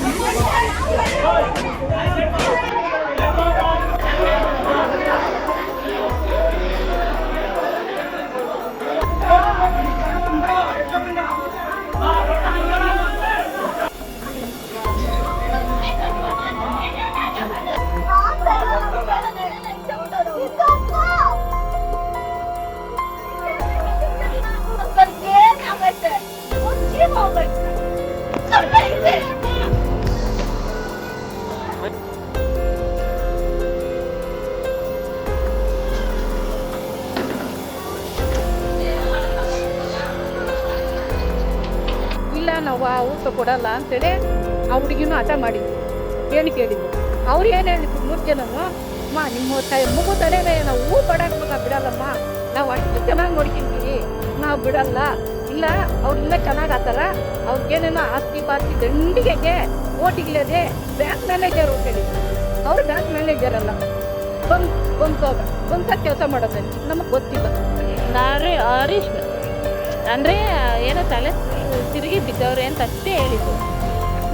ಇಲ್ಲ ಕೊಡಲ್ಲ ಅಂತೇಳಿ ಆ ಹುಡುಗಿನೂ ಹಠ ಮಾಡಿದ್ವಿ ಏನು ಕೇಳಿದ್ವಿ ಅವ್ರು ಏನು ಹೇಳಿದ್ರು? ಮೂರು ಜನನು ಅಮ್ಮ, ನಿಮ್ಮ ತಾಯಿ ಮಗು ತಲೆನೇ ನಾವು ಹೂ ಮಗ ಬಿಡಲ್ಲಮ್ಮ. ನಾವು ಅಷ್ಟು ಚೆನ್ನಾಗಿ ನೋಡ್ಕೊಂತೀವಿ ನಾವು ಬಿಡಲ್ಲ. ಇಲ್ಲ ಅವ್ರೆಲ್ಲ ಚೆನ್ನಾಗಿ ಆತಾರ. ಅವ್ರಿಗೇನೇನೋ ಆಸ್ತಿ ಪಾಸ್ತಿ ದಂಡಿಗೆಗೆ ಓಟಿಗಿಲ್ಲದೆ ಬ್ಯಾಂಕ್ ಮ್ಯಾನೇಜರ್ ಅಂತ ಹೇಳಿದ್ರು. ಅವ್ರು ಬ್ಯಾಂಕ್ ಮ್ಯಾನೇಜರ್ ಅಲ್ಲ. ಬಂದ್ ಹೋಗ ಬಂದ ಕೆಲಸ ಮಾಡೋದೇ. ನಮಗೆ ಗೊತ್ತಿಲ್ಲ. ನಾರೇ ಹರೀಶ್ ಅಂದರೆ, ಏನೋ ತಲೆ ತಿರುಗಿ ಬಿದ್ದವ್ರೆ ಅಂತ ಅಷ್ಟೇ ಹೇಳಿದ್ದು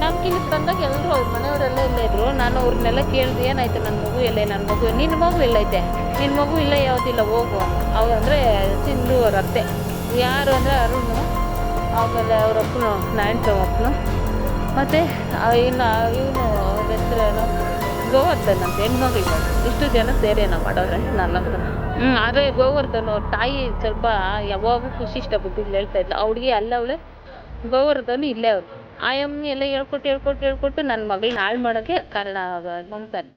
ನಮ್ಗಿಲ್ಲಿ ಬಂದಾಗ ಎಲ್ಲರೂ ಅವ್ರ ಮನೆಯವರೆಲ್ಲ ಇಲ್ಲೇ ಇದ್ರು. ನಾನು ಅವ್ರನ್ನೆಲ್ಲ ಕೇಳಿದೆ, ಏನಾಯ್ತು ನನ್ನ ಮಗು ಎಲ್ಲೇ? ನನ್ನ ಮಗು ನಿನ್ನ ಮಗು ಎಲ್ಲೈತೆ? ನಿನ್ನ ಮಗು ಇಲ್ಲ ಯಾವುದಿಲ್ಲ, ಹೋಗು. ಅವ್ರು ಅಂದರೆ ಸಿಂಧು ಅವ್ರ ಅತ್ತೆ. ಯಾರು ಅಂದರೆ ಅರುಣ್ ಆಮೇಲೆ ಅವ್ರ ಅಪ್ಪನು ನಾಯಣ್ಣ ಅಪ್ಪನು. ಮತ್ತು ಇನ್ನು ಇವನು ಅವ್ರ ಹೆಸರೇನು ಗೋವರ್ಧನ್ ಅಂತ, ಹೆಣ್ಮಗಳು ಇಷ್ಟು ಜನ ಸೇರೇನ ಮಾಡೋರೆ ನನ್ನ ಹ್ಞೂ ಆದರೆ ಗೋವರ್ಧನ್ ಅವ್ರ ತಾಯಿ ಸ್ವಲ್ಪ ಯಾವಾಗೂ ಖುಷಿ ಇಷ್ಟ ಬುದ್ಧಿಗಳು ಹೇಳ್ತಾ ಇದ್ಲು. ಅವ್ಳಿಗೆ ಅಲ್ಲ, ಅವಳೆ ಗೋವರ್ಧನ್ ಇಲ್ಲೇ ಅವ್ರು. ಆಯಮ್ಮ ಎಲ್ಲ ಹೇಳ್ಕೊಟ್ಟು ಹೇಳ್ಕೊಟ್ಟು ಹೇಳ್ಕೊಟ್ಟು ನನ್ನ ಮಗಳನ್ನ ಹಾಳು ಮಾಡೋಕ್ಕೆ ಕಾರಣ ಮಮತಾನೆ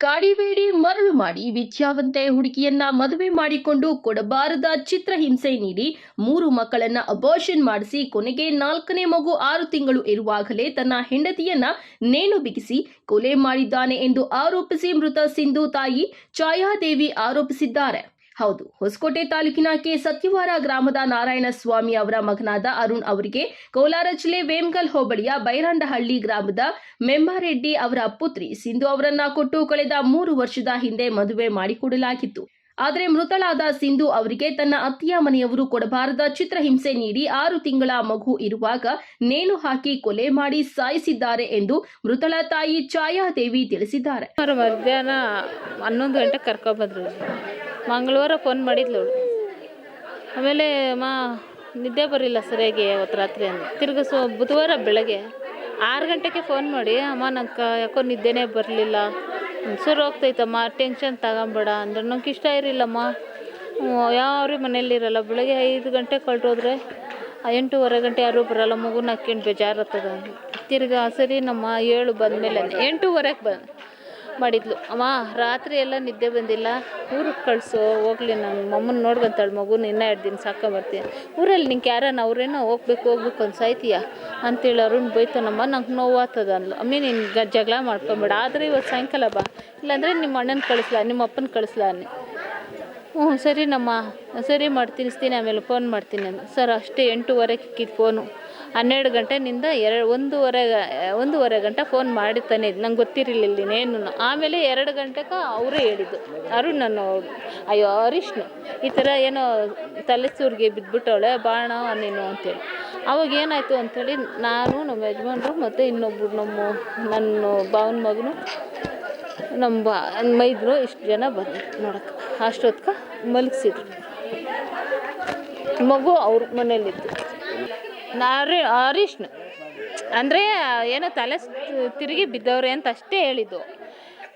ಕಾಡಿಬೇಡಿ ಮರಳು ಮಾಡಿ, ವಿದ್ಯಾವಂತೆ ಹುಡುಗಿಯನ್ನ ಮದುವೆ ಮಾಡಿಕೊಂಡು ಕೊಡಬಾರದ ಚಿತ್ರಹಿಂಸೆ ನೀಡಿ ಮೂರು ಮಕ್ಕಳನ್ನ ಅಬಾರ್ಷನ್ ಮಾಡಿಸಿ ಕೊನೆಗೆ ನಾಲ್ಕನೇ ಮಗು ಆರು ತಿಂಗಳು ಇರುವಾಗಲೇ ತನ್ನ ಹೆಂಡತಿಯನ್ನ ನೇಣು ಬಿಗಿಸಿ ಕೊಲೆ ಮಾಡಿದ್ದಾನೆ ಎಂದು ಆರೋಪಿಸಿ ಮೃತ ಸಿಂಧು ತಾಯಿ ಛಾಯಾದೇವಿ ಆರೋಪಿಸಿದ್ದಾರೆ. ಹೌದು. ಹೊಸಕೋಟೆ ತಾಲೂಕಿನ ಕೆ. ಸತ್ಯವಾರ ಗ್ರಾಮದ ನಾರಾಯಣ ಸ್ವಾಮಿ ಅವರ ಮಗನಾದ ಅರುಣ್ ಅವರಿಗೆ ಕೋಲಾರ ಜಿಲ್ಲೆ ವೇಮ್ಗಲ್ ಹೋಬಳಿಯ ಬೈರಾಂಡಹಳ್ಳಿ ಗ್ರಾಮದ ಮೆಮ್ಮಾರೆಡ್ಡಿ ಅವರ ಪುತ್ರಿ ಸಿಂಧು ಅವರನ್ನ ಕೊಟ್ಟು ಕಳೆದ ಮೂರು ವರ್ಷದ ಹಿಂದೆ ಮದುವೆ ಮಾಡಿಕೊಡಲಾಗಿತ್ತು. ಆದರೆ ಮೃತಳಾದ ಸಿಂಧು ಅವರಿಗೆ ತನ್ನ ಅತ್ತಿಯ ಮನೆಯವರು ಕೊಡಬಾರದ ಚಿತ್ರಹಿಂಸೆ ನೀಡಿ ಆರು ತಿಂಗಳ ಮಗು ಇರುವಾಗ ನೇಣು ಹಾಕಿ ಕೊಲೆ ಮಾಡಿ ಸಾಯಿಸಿದ್ದಾರೆ ಎಂದು ಮೃತಳ ತಾಯಿ ಛಾಯಾದೇವಿ ತಿಳಿಸಿದ್ದಾರೆ. ಮಧ್ಯಾಹ್ನ ಹನ್ನೊಂದು ಗಂಟೆ ಕರ್ಕೊಬಂದ್ರು ಮಂಗಳವಾರ ಫೋನ್ ಮಾಡಿದ್ಲು ಅವಳು. ಆಮೇಲೆ ಮಾ, ನಿದ್ದೆ ಬರಲಿಲ್ಲ ಸರಿಯಾಗಿ ಅವತ್ತು ರಾತ್ರಿ ಅಂದು ತಿರ್ಗಿ ಬುಧವಾರ ಬೆಳಗ್ಗೆ ಆರು ಗಂಟೆಗೆ ಫೋನ್ ಮಾಡಿ, ಅಮ್ಮ, ನಂಗೆ ಯಾಕೋ ನಿದ್ದೆನೇ ಬರಲಿಲ್ಲ. ಸುರು ಹೋಗ್ತೈತಮ್ಮ ಟೆನ್ಷನ್ ತಗೊಂಬೇಡ ಅಂದ್ರೆ. ನಂಗೆ ಇಷ್ಟ ಇರಲಿಲ್ಲಮ್ಮ. ಯಾವ್ರಿ ಮನೇಲಿರಲ್ಲ ಬೆಳಗ್ಗೆ ಐದು ಗಂಟೆ ಹೊರಟೋದ್ರೆ ಎಂಟೂವರೆ ಗಂಟೆ ಯಾರೂ ಬರಲ್ಲ. ಮಗುನ ಹಾಕ್ಕೊಂಡು ಬೇಜಾರತ್ತದ ತಿರ್ಗಾ, ಸರಿ ನಮ್ಮ ಏಳು ಬಂದಮೇಲೆ. ಎಂಟೂವರೆಗೆ ಬಂದು ಮಾಡಿದ್ಲು. ಅಮ್ಮ, ರಾತ್ರಿ ಎಲ್ಲ ನಿದ್ದೆ ಬಂದಿಲ್ಲ. ಊರಿಗೆ ಕಳಿಸು, ಹೋಗ್ಲಿ ನನ್ನ ಮಮ್ಮನ ನೋಡ್ಕೊಂತಾಳೆ ಮಗುನ ಇನ್ನೂ ಎರಡು ದಿನ ಸಾಕೊಂಬರ್ತೀನಿ ಊರಲ್ಲಿ ನಿಂಗೆ ಯಾರನ್ನ ಅವ್ರೇನೋ ಹೋಗ್ಬೇಕು ಹೋಗ್ಬೇಕು ಅಂತ ಸಾಯ್ತೀಯ ಅಂತೇಳಿ ಅರುಣ್ ಬೈತಾನಮ್ಮ ನಂಗೆ ನೋವಾಗ್ತದ ಅಂದ್ಲು. ಅಮ್ಮಿ ನಿನ್ಗೆ ಜಗಳ ಮಾಡ್ಕೊಬೇಡ. ಆದರೆ ಇವತ್ತು ಸಾಯಂಕಾಲ ಬಾ. ಇಲ್ಲಾಂದರೆ ನಿಮ್ಮ ಅಣ್ಣನ ಕಳಿಸ್ಲಾ ನಿಮ್ಮ ಅಪ್ಪನ ಕಳಿಸ್ಲಾ ಅನ್ನಿ. ಹ್ಞೂ ಸರಿ ನಮ್ಮ, ಸರಿ ಮಾಡಿ ತಿನ್ನಿಸ್ತೀನಿ ಆಮೇಲೆ ಫೋನ್ ಮಾಡ್ತೀನಿ ಅಂದ ಸರ್, ಅಷ್ಟೇ ಎಂಟೂವರೆ ಇಕ್ಕಿದ್ದು ಫೋನು ಹನ್ನೆರಡು ಗಂಟೆನಿಂದ ಎರಡು, ಒಂದೂವರೆ ಒಂದೂವರೆ ಗಂಟೆ ಫೋನ್ ಮಾಡಿರ್ತಾನೆ ಇದ್ದು ನಂಗೆ ಗೊತ್ತಿರಲಿಲ್ಲ ಇನ್ನೇನು. ಆಮೇಲೆ ಎರಡು ಗಂಟೆಗೆ ಅವರೇ ಹೇಳಿದ್ದು. ಅರುಣ್ ನಾನು ಅಯ್ಯೋ, ಹರೀಶ್ನು. ಈ ಥರ ಏನೋ ತಲೆ ಸೂರಿಗೆ ಬಿದ್ದುಬಿಟ್ಟವಳೆ ಬಾಣ ನೀನು ಅಂತೇಳಿ. ಅವಾಗ ಏನಾಯಿತು ಅಂಥೇಳಿ ನಾನು ನಮ್ಮ ಯಜಮಾನ್ರು ಮತ್ತು ಇನ್ನೊಬ್ಬರು ನಮ್ಮ, ನನ್ನ ಭಾವನ ಮಗನು ನಮ್ಮ ಬಾ ಮೈದ್ರು ಇಷ್ಟು ಜನ ಬಂದ್ರು ನೋಡಕ್ಕೆ. ಅಷ್ಟೊತ್ಗೆ ಮಲಗಿಸಿದ್ರು. ಮಗು ಅವ್ರ ಮನೇಲಿತ್ತು ನಾರಿ ಹರೀಶ್ನು ಅಂದರೆ, ಏನೋ ತಲೆ ತಿರುಗಿ ಬಿದ್ದವ್ರೆ ಅಂತ ಅಷ್ಟೇ ಹೇಳಿದ್ದು.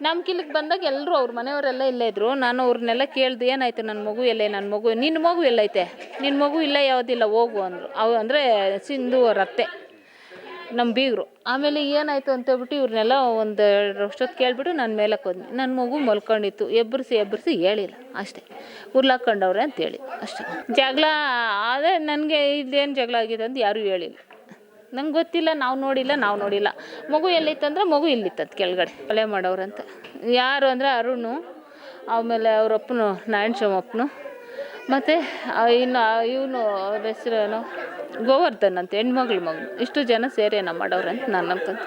ನಮ್ಮ ಕಿಲಕ್ ಬಂದಾಗ ಎಲ್ಲರೂ ಅವ್ರ ಮನೆಯವರೆಲ್ಲ ಇಲ್ಲೇ ಇದ್ರು. ನಾನು ಅವ್ರನ್ನೆಲ್ಲ ಕೇಳ್ದು, ಏನಾಯ್ತು ನನ್ನ ಮಗು ಎಲ್ಲೇ? ನನ್ನ ಮಗು ನಿನ್ನ ಮಗು ಎಲ್ಲೈತೆ? ನಿನ್ನ ಮಗು ಇಲ್ಲ ಯಾವುದಿಲ್ಲ, ಹೋಗು ಅಂದರು. ಅವು ಅಂದರೆ ಸಿಂಧು ಅವ್ರ ನಮ್ಮ ಬೀಗರು ಆಮೇಲೆ ಏನಾಯಿತು ಅಂತೇಳ್ಬಿಟ್ಟು ಇವ್ರನ್ನೆಲ್ಲ ಒಂದು ಅಷ್ಟೊತ್ತು ಕೇಳಿಬಿಟ್ಟು ನಾನು ಮೇಲಕ್ಕೆ ಹೋದ್ನಿ ನನ್ನ ಮಗು ಮಲ್ಕೊಂಡಿತ್ತು. ಎಬ್ಬರಿಸಿ ಎಬ್ಬರಿಸಿ ಹೇಳಿಲ್ಲ. ಅಷ್ಟೇ. ಉರ್ಲಾಕೊಂಡವ್ರೆ ಅಂತೇಳಿ ಅಷ್ಟೇ. ಜಗಳ ಆದರೆ ನನಗೆ ಇದೇನು ಜಗಳ ಆಗಿದೆ ಅಂತ ಯಾರೂ ಹೇಳಿಲ್ಲ. ನಂಗೆ ಗೊತ್ತಿಲ್ಲ. ನಾವು ನೋಡಿಲ್ಲ ನಾವು ನೋಡಿಲ್ಲ. ಮಗು ಎಲ್ಲಿತ್ತಂದ್ರೆ ಮಗು ಇಲ್ಲಿತ್ತಂತ ಕೆಳಗಡೆ. ಕೊಲೆ ಮಾಡೋರಂತ ಯಾರು ಅಂದರೆ ಅರುಣು, ಆಮೇಲೆ ಅವರಪ್ಪನು ನಾರಾಯಣ ಅಪ್ಪನು. ಮತ್ತು ಇನ್ನು ಇವನು ಅವ್ರ ಹೆಸರೇನು? ಗೋವರ್ಧನ್ ಅಂತ, ಹೆಣ್ಮಗಳ ಮಗು. ಇಷ್ಟು ಜನ ಸೇರೇನ ಮಾಡೋರು ಅಂತ ನಾನು ಅನ್ಕೊಂತ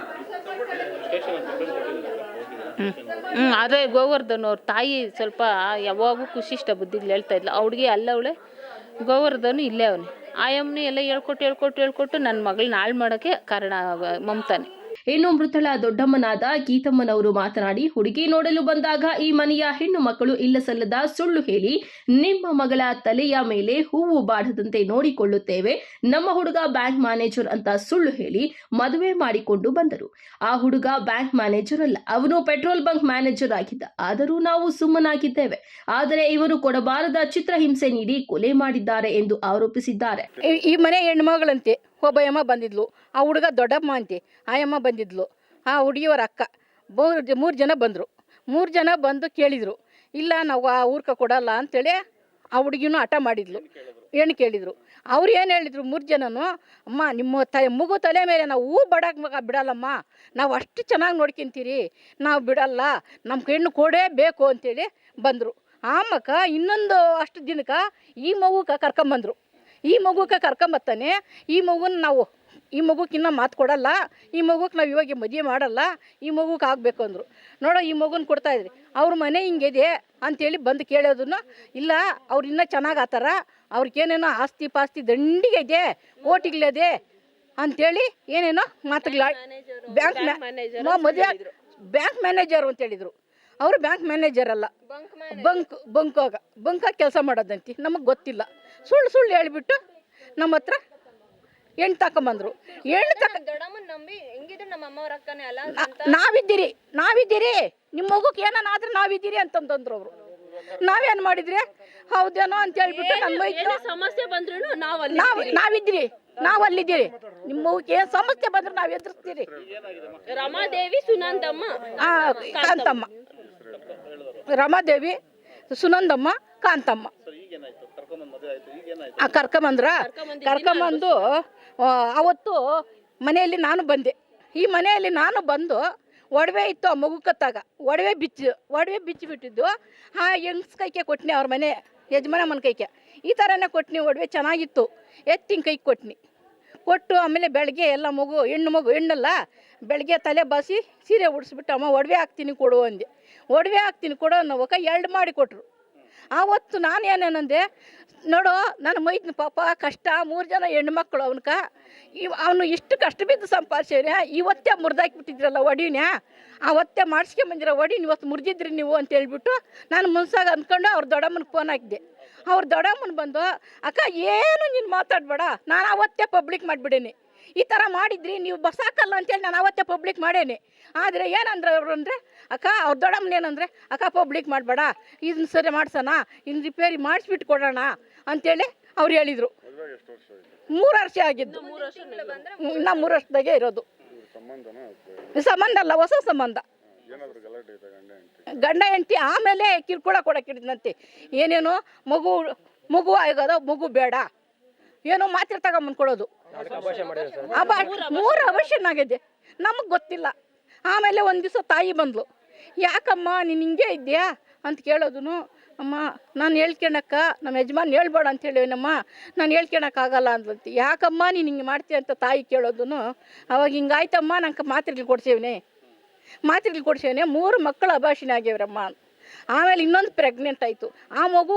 ಹ್ಞೂ ಹ್ಞೂ ಅದೇ ಗೋವರ್ಧನ್ ಅವ್ರ ತಾಯಿ ಸ್ವಲ್ಪ ಯಾವಾಗೂ ಖುಷಿ ಇಷ್ಟ ಬುದ್ಧಿಗಳು ಹೇಳ್ತಾ ಇದ್ಲು. ಅವ್ಳಿಗೆ ಅಲ್ಲವಳೆ, ಗೋವರ್ಧನ್ ಇಲ್ಲೇ ಅವನು. ಆಯಮ್ಮನೇ ಎಲ್ಲ ಹೇಳ್ಕೊಟ್ಟು ಹೇಳ್ಕೊಟ್ಟು ಹೇಳ್ಕೊಟ್ಟು ನನ್ನ ಮಗಳನ್ನ ಹಾಳು ಮಾಡೋಕ್ಕೆ ಕಾರಣ ಮಮತಾನೆ. ಇನ್ನು ಮೃತಳ ದೊಡ್ಡಮ್ಮನಾದ ಗೀತಮ್ಮನವರು ಮಾತನಾಡಿ, ಹುಡುಗಿ ನೋಡಲು ಬಂದಾಗ ಈ ಮನೆಯ ಹೆಣ್ಣು ಮಕ್ಕಳು ಇಲ್ಲಸಲ್ಲದ ಸುಳ್ಳು ಹೇಳಿ, ನಿಮ್ಮ ಮಗಳ ತಲೆಯ ಮೇಲೆ ಹೂವು ಬಾಡದಂತೆ ನೋಡಿಕೊಳ್ಳುತ್ತೇವೆ. ನಮ್ಮ ಹುಡುಗ ಬ್ಯಾಂಕ್ ಮ್ಯಾನೇಜರ್ ಅಂತ ಸುಳ್ಳು ಹೇಳಿ ಮದುವೆ ಮಾಡಿಕೊಂಡು ಬಂದರು. ಆ ಹುಡುಗ ಬ್ಯಾಂಕ್ ಮ್ಯಾನೇಜರ್ ಅಲ್ಲ, ಅವನು ಪೆಟ್ರೋಲ್ ಬಂಕ್ ಮ್ಯಾನೇಜರ್ ಆಗಿದ್ದ. ಆದರೂ ನಾವು ಸುಮ್ಮನಾಗಿದ್ದೇವೆ. ಆದರೆ ಇವರು ಕೊಡಬಾರದ ಚಿತ್ರಹಿಂಸೆ ನೀಡಿ ಕೊಲೆ ಮಾಡಿದ್ದಾರೆ ಎಂದು ಆರೋಪಿಸಿದ್ದಾರೆ. ಈ- ಮನೆ ಹೆಣ್ಮಗಳಂತೆ ಒಬ್ಬಯಮ್ಮ ಬಂದಿದ್ಲು. ಆ ಹುಡುಗ ದೊಡ್ಡಮ್ಮ ಅಂತೆ. ಆಯಮ್ಮ ಬಂದಿದ್ಲು. ಆ ಹುಡುಗಿಯವರ ಅಕ್ಕ. ಮೂರು ಜನ ಬಂದರು. ಮೂರು ಜನ ಬಂದು ಕೇಳಿದರು. ಇಲ್ಲ, ನಾವು ಆ ಊರ್ಕ ಕೊಡಲ್ಲ ಅಂತೇಳಿ ಆ ಹುಡುಗಿನೂ ಹಠ ಮಾಡಿದ್ಲು. ಏನು ಕೇಳಿದರು? ಅವ್ರು ಏನು ಹೇಳಿದರು ಮೂರು ಜನನು? ಅಮ್ಮ, ನಿಮ್ಮ ತ, ಮಗು ತಲೆ ಮೇಲೆ ನಾವು ಹೂ ಮಗ ಬಿಡಲ್ಲಮ್ಮ. ನಾವು ಅಷ್ಟು ಚೆನ್ನಾಗಿ ನೋಡ್ಕೊಂತೀರಿ. ನಾವು ಬಿಡಲ್ಲ. ನಮ್ಮ ಹೆಣ್ಣು ಕೊಡೇ ಬೇಕು ಅಂತೇಳಿ ಬಂದರು. ಆ ಮಕ್ಕ ಇನ್ನೊಂದು ಅಷ್ಟು ದಿನಕ್ಕೆ ಈ ಮಗುಗೆ ಕರ್ಕೊಂಬಂದರು. ಈ ಮಗುಗೆ ಕರ್ಕೊಂಬತ್ತಾನೆ ಈ ಮಗುನ ನಾವು ಈ ಮಗುಗೆ ಇನ್ನೂ ಮಾತು ಕೊಡಲ್ಲ ಈ ಮಗುಗೆ ನಾವು ಇವಾಗ ಮದುವೆ ಮಾಡಲ್ಲ ಈ ಮಗುಗೆ ಆಗಬೇಕು ಅಂದರು. ನೋಡೋ ಈ ಮಗುನ ಕೊಡ್ತಾಯಿದ್ರಿ ಅವ್ರ ಮನೆ ಹಿಂಗಿದೆ ಅಂಥೇಳಿ ಬಂದು ಕೇಳೋದನ್ನು ಇಲ್ಲ ಅವ್ರು ಇನ್ನೂ ಚೆನ್ನಾಗಿ ಆತಾರ ಅವ್ರಿಗೇನೇನೋ ಆಸ್ತಿ ಪಾಸ್ತಿ ದಂಡಿಗೆ ಇದೆ ಕೋಟಿಗಳಿದೆ ಅಂಥೇಳಿ ಏನೇನೋ ಮಾತುಗಳ ಬ್ಯಾಂಕ್ ಮದುವೆ ಬ್ಯಾಂಕ್ ಮ್ಯಾನೇಜರು ಅಂತ ಹೇಳಿದರು. ಅವರು ಬ್ಯಾಂಕ್ ಮ್ಯಾನೇಜರ್ ಅಲ್ಲ. ಬಂಕ್ ಬಂಕಾಗ ಬಂಕಾಗ ಕೆಲಸ ಮಾಡೋದಂತಿ. ನಮಗೆ ಗೊತ್ತಿಲ್ಲ. ಸುಳ್ಳು ಸುಳ್ಳು ಹೇಳಿಬಿಟ್ಟು ನಮ್ಮ ಹತ್ರ ಹೆಣ್ಣು ತಕೊಂಬಂದ್ರು. ಹೆಣ್ಣು ತಕ ನಾವಿದ್ದೀರಿ ನಾವಿದ್ದೀರಿ. ನಿಮ್ಮ ಮಗುಗೆ ಏನಾದ್ರೆ ನಾವಿದ್ದೀರಿ ಅಂತಂದ್ರು ಅವರು. ನಾವೇನ್ ಮಾಡಿದ್ರಿ? ಹೌದೇನೋ ಅಂತ ಹೇಳ್ಬಿಟ್ಟು ನನ್ನ ಸಮಸ್ಯೆ ಬಂದ್ರು ನಾವು ನಾವು ನಾವಿದ್ದೀರಿ. ನಾವು ಅಲ್ಲಿದ್ದೀರಿ. ನಿಮ್ಮ ಏನ್ ಸಮಸ್ಯೆ ಬಂದ್ರು ನಾವು ಎದುರಿಸ್ತೀರಿ. ರಮಾದೇವಿ ಸುನಂದಮ್ಮ ಆ, ಕಾಂತಮ್ಮ. ರಮಾದೇವಿ, ಸುನಂದಮ್ಮ, ಕಾಂತಮ್ಮ. ಆ ಕರ್ಕೊಂಬಂದ್ರ ಕರ್ಕೊಂಬಂದು ಅವತ್ತು ಮನೆಯಲ್ಲಿ ನಾನು ಬಂದೆ. ಈ ಮನೆಯಲ್ಲಿ ನಾನು ಬಂದು ಒಡವೆ ಇತ್ತು ಆ ಮಗು ಕತ್ತಾಗ ಒಡವೆ ಬಿಚ್ಚು, ಒಡವೆ ಬಿಚ್ಚಿ ಬಿಟ್ಟಿದ್ದು ಆ ಹೆಂಗ್ಸ್ ಕೈಕೆ ಕೊಟ್ನಿ ಅವ್ರ ಮನೆ ಯಜಮಾನ ಮನ ಕೈಕೆ ಈ ಥರನೇ ಕೊಟ್ನಿ, ಒಡವೆ ಚೆನ್ನಾಗಿತ್ತು. ಎತ್ತಿನ ಕೈಗೆ ಕೊಟ್ನಿ. ಕೊಟ್ಟು ಆಮೇಲೆ ಬೆಳಗ್ಗೆ ಎಲ್ಲ ಮಗು, ಹೆಣ್ಣು ಮಗು, ಹೆಣ್ಣಲ್ಲ ಬೆಳಗ್ಗೆ ತಲೆ ಬಾಸಿ ಸೀರೆ ಉಡಿಸ್ಬಿಟ್ಟು, ಅಮ್ಮ, ಒಡವೆ ಹಾಕ್ತೀನಿ ಕೊಡು ಅಂದೆ. ಒಡವೆ ಹಾಕ್ತೀನಿ ಕೊಡು ಅನ್ನೋವಕ್ಕ ಎರಡು ಮಾಡಿ ಕೊಟ್ಟರು ಆವತ್ತು ನಾನು ಏನೇನಂದೆ ನೋಡು, ನನ್ನ ಮೈದ್ನ ಪಾಪ ಕಷ್ಟ, ಮೂರು ಜನ ಹೆಣ್ಮಕ್ಳು ಅವನಕ. ಇವ್, ಅವನು ಇಷ್ಟು ಕಷ್ಟ ಬಿದ್ದು ಸಂಪಾದಿಸ್ಯಾನೆ ಇವತ್ತೇ ಮುರಿದಾಕಿಬಿಟ್ಟಿದ್ರಲ್ಲ ಒಡಿನ. ಆವತ್ತೇ ಮಾಡಿಸ್ಕೊಂಬಂದಿರ ಒಡಿನ ಇವತ್ತು ಮುರಿದಿದ್ರಿ ನೀವು ಅಂತ ಹೇಳ್ಬಿಟ್ಟು ನಾನು ಮುನ್ಸಾಗ ಅಂದ್ಕೊಂಡು ಅವ್ರ ದೊಡ್ಡಮ್ಮನಿಗೆ ಫೋನ್ ಹಾಕಿದೆ. ಅವ್ರ ದೊಡ್ಡಮ್ಮನ ಬಂದು, ಅಕ್ಕ, ಏನು ನೀನು ಮಾತಾಡಬೇಡ, ನಾನು ಆವತ್ತೇ ಪಬ್ಲಿಕ್ ಮಾಡಿಬಿಡೇನಿ. ಈ ಥರ ಮಾಡಿದ್ರಿ, ನೀವು ಬಸ್ ಹಾಕಲ್ಲ ಅಂತೇಳಿ ನಾನು ಅವತ್ತೇ ಪಬ್ಲಿಕ್ ಮಾಡೇನೆ. ಆದರೆ ಏನಂದ್ರೆ ಅವರು ಅಂದರೆ, ಅಕ್ಕ, ಅವ್ರ ದೊಡ್ಡಮ್ಮನ ಏನಂದರೆ, ಅಕ್ಕ ಪಬ್ಲಿಕ್ ಮಾಡಬೇಡ, ಇದನ್ನ ಸರಿ ಮಾಡ್ಸೋಣ ಇನ್ನು ರಿಪೇರಿ ಮಾಡಿಸ್ಬಿಟ್ಟು ಕೊಡೋಣ ಅಂತೇಳಿ ಅವ್ರು ಹೇಳಿದರು. ಮೂರು ವರ್ಷ ಆಗಿದ್ದು. ಇನ್ನು ಮೂರು ವರ್ಷದಾಗೆ ಇರೋದು. ಸಂಬಂಧ ಅಲ್ಲ, ಹೊಸ ಸಂಬಂಧ. ಗಂಡ ಹೆಂಡತಿ ಆಮೇಲೆ ಕಿರ್ಕುಳ ಕೊಡಕ್ಕಿಡಿದಂತೆ ಏನೇನೋ ಮಗು ಮಗು ಆಗೋದು ಮಗು ಬೇಡ. ಏನೋ ಮಾತ್ರೆ ತಗೊಂಬಂದು ಕೊಡೋದು ಮೂರು ಅವಶ್ಯನ ಆಗಿದೆ ನಮಗೆ ಗೊತ್ತಿಲ್ಲ. ಆಮೇಲೆ ಒಂದು ದಿವಸ ತಾಯಿ ಬಂದ್ಲು. ಯಾಕಮ್ಮ, ನೀನು ಹಿಂಗೆ ಇದೆಯಾ ಅಂತ ಕೇಳೋದು ಅಮ್ಮ, ನಾನು ಹೇಳ್ಕೊಳಕ್ಕ ನಮ್ಮ ಯಜಮಾನ್ ಹೇಳ್ಬೇಡ ಅಂತ ಹೇಳಿವನಮ್ಮ. ನಾನು ಹೇಳ್ಕೊಳಕ್ಕಾಗಲ್ಲ ಅಂದ್ಬಿಡ್ತಿ ಯಾಕಮ್ಮ, ನೀನು ಹಿಂಗೆ ಮಾಡ್ತೀಯ ಅಂತ ತಾಯಿ ಕೇಳೋದು ಅವಾಗ ಹಿಂಗಾಯ್ತಮ್ಮ, ನಂಗೆ ಮಾತ್ರೆಗಳು ಕೊಡ್ಸೇವನೆ. ಮಾತ್ರೆಗಳು ಕೊಡ್ಸೇವನೆ, ಮೂರು ಮಕ್ಕಳು ಅಭಾಷಣ ಆಗ್ಯವ್ರಮ್ಮ ಆಮೇಲೆ ಇನ್ನೊಂದು ಪ್ರೆಗ್ನೆಂಟ್ ಆಯಿತು. ಆ ಮಗು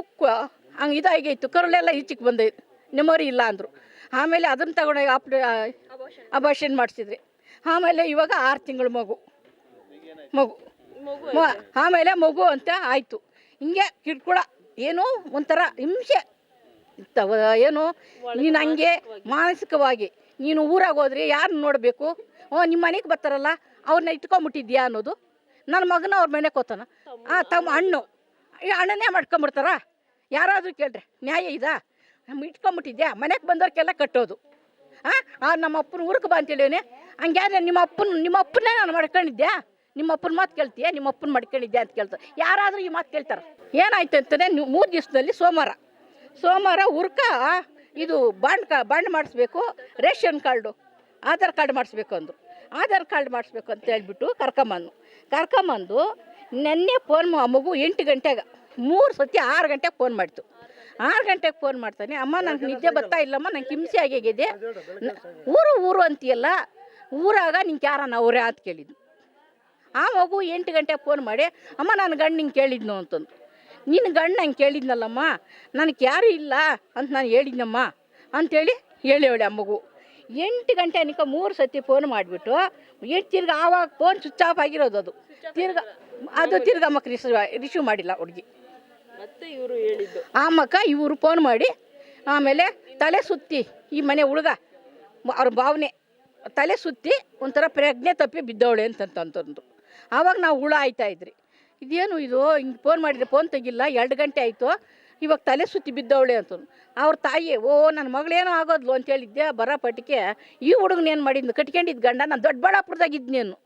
ಹಂಗೆ ಇದಾಗೈತು. ಕರುಳೆಲ್ಲ ಈಚೆಗೆ ಬಂದೈತೆ. ನೆಮರಿ ಇಲ್ಲ ಅಂದರು. ಆಮೇಲೆ ಅದನ್ನು ತಗೊಂಡೋಗಿ ಆಪ್ ಅಬಾಷನ್ ಮಾಡಿಸಿದ್ರಿ. ಆಮೇಲೆ ಇವಾಗ ಆರು ತಿಂಗಳು ಮಗು. ಮಗು. ಆಮೇಲೆ ಮಗು ಅಂತ ಆಯಿತು. ಹಿಂಗೆ ಕಿಡ್ಕೊಳ ಏನೋ ಒಂಥರ ಹಿಂಸೆ ಏನು ನೀನು ಹಂಗೆ ಮಾನಸಿಕವಾಗಿ. ನೀನು ಊರಾಗ ಹೋದ್ರಿ ಯಾರನ್ನ ನೋಡಬೇಕು? ಓ ನಿಮ್ಮ ಮನೆಗೆ ಬರ್ತಾರಲ್ಲ ಅವ್ರನ್ನ ಇಟ್ಕೊಂಬಿಟ್ಟಿದ್ಯಾ ಅನ್ನೋದು. ನನ್ನ ಮಗನ ಅವ್ರ ಮನೆಗೆ ಕೋತಾನ ಆ, ತಮ್ಮ ಹಣ್ಣು ಈ ಹಣ್ಣನ್ನೇ ಮಾಡ್ಕೊಂಬಿಡ್ತಾರ? ಯಾರಾದರೂ ಕೇಳ್ರಿ. ನ್ಯಾಯ ಇದಾ? ನಮ್ಮ ಇಟ್ಕೊಂಬಿಟ್ಟಿದ್ಯಾ? ಮನೆಗೆ ಬಂದವ್ರಿಗೆಲ್ಲ ಕಟ್ಟೋದು. ಹಾಂ ಆ ನಮ್ಮ ಅಪ್ಪನ ಊರಿಗೆ ಬಾ ಅಂತೇಳಿವನೆ. ಹಂಗ್ಯಾರೆ ನಿಮ್ಮ ಅಪ್ಪನ, ನಿಮ್ಮ ಅಪ್ಪನೇ ನಾನು ಮಾಡ್ಕೊಂಡಿದ್ದೆ ನಿಮ್ಮ ಅಪ್ಪನ ಮಾತು ಕೇಳ್ತೀಯ? ನಿಮ್ಮ ಅಪ್ಪನ ಮಾಡ್ಕೊಂಡಿದ್ದೆ ಅಂತ ಕೇಳ್ತಾರೆ. ಯಾರಾದರೂ ಈ ಮಾತು ಕೇಳ್ತಾರೆ. ಏನಾಯ್ತು ಅಂತಂದರೆ ನೀವು ಮೂರು ದಿವಸದಲ್ಲಿ ಸೋಮವಾರ ಸೋಮವಾರ ಉರ್ಕ ಇದು ಬಾಂಡ್ ಕಾ, ಬಾಂಡ್ ಮಾಡಿಸ್ಬೇಕು, ರೇಷನ್ ಕಾರ್ಡು, ಆಧಾರ್ ಕಾರ್ಡ್ ಮಾಡಿಸ್ಬೇಕು ಅಂದು ಆಧಾರ್ ಕಾರ್ಡ್ ಮಾಡಿಸ್ಬೇಕು ಅಂತ ಹೇಳ್ಬಿಟ್ಟು ಕರ್ಕೊಂಬಂದು ಕರ್ಕೊಂಬಂದು ನೆನ್ನೆ ಫೋನ್ ಮಗು ಎಂಟು ಗಂಟೆಗೆ ಮೂರು ಸತಿ ಆರು ಗಂಟೆಗೆ ಫೋನ್ ಮಾಡಿತು. ಆರು ಗಂಟೆಗೆ ಫೋನ್ ಮಾಡ್ತಾನೆ ಅಮ್ಮ ನಂಗೆ ನಿದ್ದೆ ಬರ್ತಾ ಇಲ್ಲಮ್ಮ ನಂಗೆ ಹಿಂಸೆ ಆಗಿದೆ ಊರು ಊರು ಅಂತೀಯಲ್ಲ ಊರಾಗ ನಿಂಗೆ ಯಾರನ್ನ ಅವರೇ ಅಂತ ಕೇಳಿದ್ನು ಆ ಮಗು ಎಂಟು ಗಂಟೆಗೆ ಫೋನ್ ಮಾಡಿ ಅಮ್ಮ ನನ್ನ ಗಂಡು ನಿಂಗೆ ಕೇಳಿದ್ನು ಅಂತಂದು. ನಿನ್ನ ಗಂಡು ನಂಗೆ ಕೇಳಿದ್ನಲ್ಲಮ್ಮ ನನಗೆ ಯಾರೂ ಇಲ್ಲ ಅಂತ ನಾನು ಹೇಳಿದ್ನಮ್ಮ ಅಂಥೇಳಿ ಹೇಳಿ ಹೇಳಿ ಆ ಮಗು. ಎಂಟು ಗಂಟೆ ಅನಿಕ ಮೂರು ಸತಿ ಫೋನ್ ಮಾಡಿಬಿಟ್ಟು ಎಷ್ಟು ತಿರ್ಗ ಆವಾಗ ಫೋನ್ ಸ್ವಿಚ್ ಆಫ್ ಆಗಿರೋದು ಅದು. ತಿರ್ಗ ಅದು ತಿರ್ಗ ಅಮ್ಮಕ್ಕೆ ರಿಸೀವ್ ರಿಸೀವ್ ಮಾಡಿಲ್ಲ ಹುಡುಗಿ. ಹೇಳಿದ್ದು. ಆಮಕ್ಕ ಇವರು ಫೋನ್ ಮಾಡಿ, ಆಮೇಲೆ ತಲೆ ಸುತ್ತಿ, ಈ ಮನೆ ಹುಡುಗ, ಅವ್ರ ಭಾವನೆ, ತಲೆ ಸುತ್ತಿ ಒಂಥರ ಪ್ರಜ್ಞೆ ತಪ್ಪಿ ಬಿದ್ದವಳೆ ಅಂತಂತಂದು ಆವಾಗ ನಾವು ಹುಳ ಆಯ್ತಾ ಇದ್ರಿ. ಇದೇನು ಇದು, ಹಿಂಗೆ ಫೋನ್ ಮಾಡಿದ್ರೆ ಫೋನ್ ತೆಗಿಲ್ಲ, ಎರಡು ಗಂಟೆ ಆಯಿತು, ಇವಾಗ ತಲೆ ಸುತ್ತಿ ಬಿದ್ದವಳೆ ಅಂತ ಅವ್ರ ತಾಯಿ, ಓ ನನ್ನ ಮಗಳೇನೋ ಆಗೋದ್ಲು ಅಂತ ಹೇಳಿದ್ದೆ ಬರ ಪಟ್ಟಿಗೆ ಈ ಹುಡುಗನೇನು ಮಾಡಿದ್ನು ಕಟ್ಕೊಂಡಿದ್ದು ಗಂಡ, ನಾನು ದೊಡ್ಡಬಳ್ಳಾಪುರದಾಗ ಇದ್ನೇನು.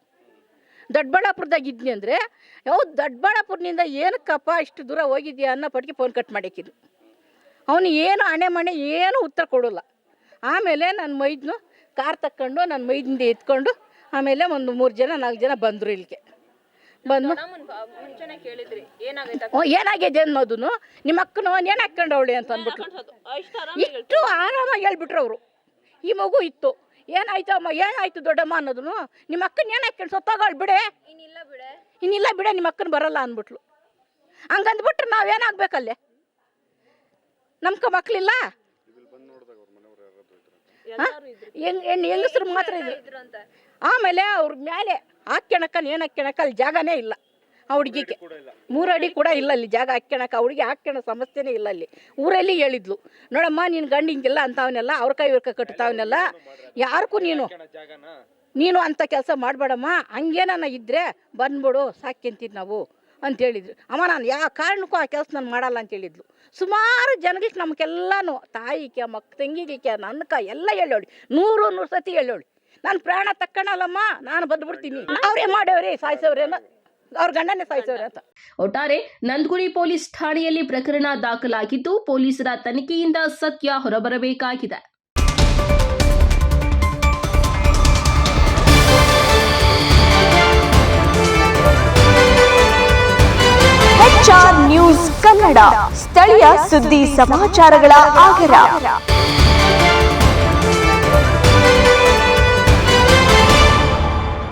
ದೊಡ್ಡಬಳ್ಳಾಪುರದಾಗ ಇದ್ನಿ ಅಂದರೆ ಯಾವ ದೊಡ್ಡಬಳ್ಳಾಪುರನಿಂದ ಏನಕ್ಕಪ್ಪ ಇಷ್ಟು ದೂರ ಹೋಗಿದ್ಯಾ ಅನ್ನೋ ಪಟ್ಟಿಗೆ ಫೋನ್ ಕಟ್ ಮಾಡಿಕ್ಕಿದ್ದು ಅವನು ಏನು ಹಣೆ ಮಣೆ ಏನು ಉತ್ತರ ಕೊಡೋಲ್ಲ. ಆಮೇಲೆ ನನ್ನ ಮೈದ್ನು ಕಾರ್ ತಕ್ಕೊಂಡು ನನ್ನ ಮೈದಿಂದ ಎತ್ಕೊಂಡು ಆಮೇಲೆ ಒಂದು ಮೂರು ಜನ ನಾಲ್ಕು ಜನ ಬಂದರು ಇಲ್ಲಿಗೆ. ಬಂದು ಏನಾಗಿದೆ ಅನ್ನೋದು ನಿಮ್ಮ ಅಕ್ಕನ ಏನು ಹಾಕ್ಕೊಂಡವಳೆ ಅಂತ ಅಂದ್ಬಿಟ್ಟು ಇಷ್ಟು ಆರಾಮಾಗಿ ಹೇಳ್ಬಿಟ್ರು ಅವರು. ಈ ಮಗು ಇತ್ತು. ಏನಾಯ್ತು ಅಮ್ಮ? ಏನಾಯ್ತು ದೊಡ್ಡಮ್ಮ ಅನ್ನೋದನ್ನು? ನಿಮ್ಮ ಅಕ್ಕನ ಏನು ಹಾಕ್ಕೊಂಡು ಸತ್ತೋಗಳು ಬಿಡೆ. ಇನ್ನಿಲ್ಲ ಬಿಡೆ. ಇನ್ನಿಲ್ಲ ಬಿಡೆ ನಿಮ್ಮ ಅಕ್ಕನ ಬರಲ್ಲ ಅಂದ್ಬಿಟ್ಲು. ಹಂಗಂದ್ಬಿಟ್ರೆ ನಾವೇನಾಗಬೇಕಲ್ಲೇ ಹೆಂಗ್ ಹೆಣ್ಣು ಹೆಂಗಸ್ರು ಮಾತ್ರ ಇದ್ರು. ಆಮೇಲೆ ಅವ್ರ ಮೇಲೆ ಹಾಕ್ಯಣಕ ಏನು ಹಾಕ್ಯಣಕ ಅಲ್ಲಿ ಜಾಗನೇ ಇಲ್ಲ. ಆ ಹುಡುಗಿಗೆ ಮೂರು ಅಡಿ ಕೂಡ ಇಲ್ಲ ಅಲ್ಲಿ ಜಾಗ ಹಾಕ್ಯಣಕ್ಕೆ ಆ ಹುಡುಗಿ ಹಾಕ್ಯಣ ಸಮಸ್ಯೆನೇ ಇಲ್ಲ ಅಲ್ಲಿ. ಊರಲ್ಲಿ ಹೇಳಿದ್ಲು, ನೋಡಮ್ಮ ನಿನ್ನ ಗಂಡ ಹಿಂಗಿಲ್ಲ ಅಂತವನ್ನೆಲ್ಲ ಅವ್ರ ಕೈ ಇವ್ರ ಕೈ ಕಟ್ತಾವನ್ನೆಲ್ಲ ಯಾರಿಗೂ ನೀನು ನೀನು ಅಂಥ ಕೆಲಸ ಮಾಡಬೇಡಮ್ಮ. ಹಂಗೇನ ಇದ್ದರೆ ಬಂದ್ಬಿಡು ಸಾಕ್ಯಂತೀವಿ ನಾವು, ಅಂತ ಹೇಳಿದ್ರು. ಅಮ್ಮ, ನಾನು ಯಾವ ಕಾರಣಕ್ಕೂ ಆ ಕೆಲಸ ನಾನು ಮಾಡಲ್ಲ ಅಂತ ಹೇಳಿದ್ಲು. ಸುಮಾರು ಜನಗಳಿಗೆ ನಮಗೆಲ್ಲನೂ ತಾಯಿಗೆ ಮಕ್, ತಂಗಿಗೆ ನನ್ಕ ಎಲ್ಲ ಹೇಳೋಳಿ. ನೂರು ನೂರು ಸತಿ ಹೇಳೋಳಿ. ನಾನು ಪ್ರಾಣ ತಕ್ಕಣಲ್ಲಮ್ಮ, ನಾನು ಬಂದ್ಬಿಡ್ತೀನಿ. ಅವರೇ ಮಾಡವ್ರಿ ಸಾಯಿಸವ್ರೇನ ಅವ್ರ ಗಂಡನೇ ಸಾಯಿಸೋರು ಅಂತ. ಒಟ್ಟಾರೆ ನಂದಗುಡಿ ಪೊಲೀಸ್ ಠಾಣೆಯಲ್ಲಿ ಪ್ರಕರಣ ದಾಖಲಾಗಿದ್ದು ಪೊಲೀಸರ ತನಿಖೆಯಿಂದ ಸತ್ಯ ಹೊರಬರಬೇಕಾಗಿದೆ. ನ್ಯೂಸ್ ಕನ್ನಡ ಸ್ಥಳೀಯ ಸುದ್ದಿ ಸಮಾಚಾರಗಳ ಆಗರ.